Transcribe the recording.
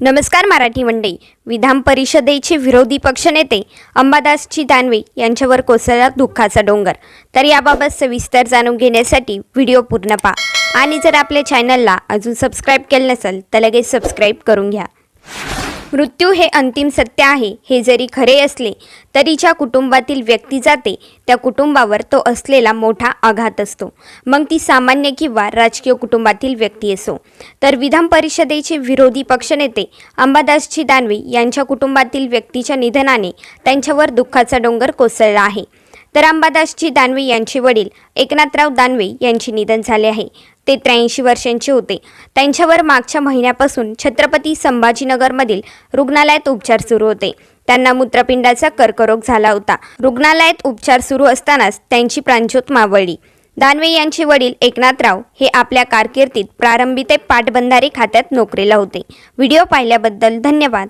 नमस्कार मराठी मंडळी. विधान परिषदेचे विरोधी पक्षनेते अंबादासजी दानवे यांच्यावर कोसळला दुःखाचा डोंगर. तर याबाबत सविस्तर जाणून घेण्यासाठी व्हिडिओ पूर्ण पहा. आणि जर आपल्या चॅनलला अजून सबस्क्राईब केलं नसेल तर लगेच सबस्क्राईब करून घ्या. मृत्यू हे अंतिम सत्य आहे. हे जरी खरे असले तरी ज्या कुटुंबातील व्यक्ती जाते त्या कुटुंबावर तो असलेला मोठा आघात असतो. मग ती सामान्य किंवा राजकीय कुटुंबातील व्यक्ती असो. तर विधान परिषदेचे विरोधी पक्षनेते अंबादासजी दानवे यांच्या कुटुंबातील व्यक्तीच्या निधनाने त्यांच्यावर दुःखाचा डोंगर कोसळला आहे. तर अंबादासजी दानवे यांचे वडील एकनाथराव दानवे यांचे निधन झाले आहे. ते त्र्याऐंशी वर्षांचे होते. त्यांच्यावर मागच्या महिन्यापासून छत्रपती संभाजीनगरमधील रुग्णालयात उपचार सुरू होते. त्यांना मूत्रपिंडाचा कर्करोग झाला होता. रुग्णालयात उपचार सुरू असतानाच त्यांची प्राणज्योत मावळली. दानवे यांचे वडील एकनाथराव हे आपल्या कारकिर्दीत प्रारंभी ते पाटबंधारे खात्यात नोकरीला होते. व्हिडिओ पाहिल्याबद्दल धन्यवाद.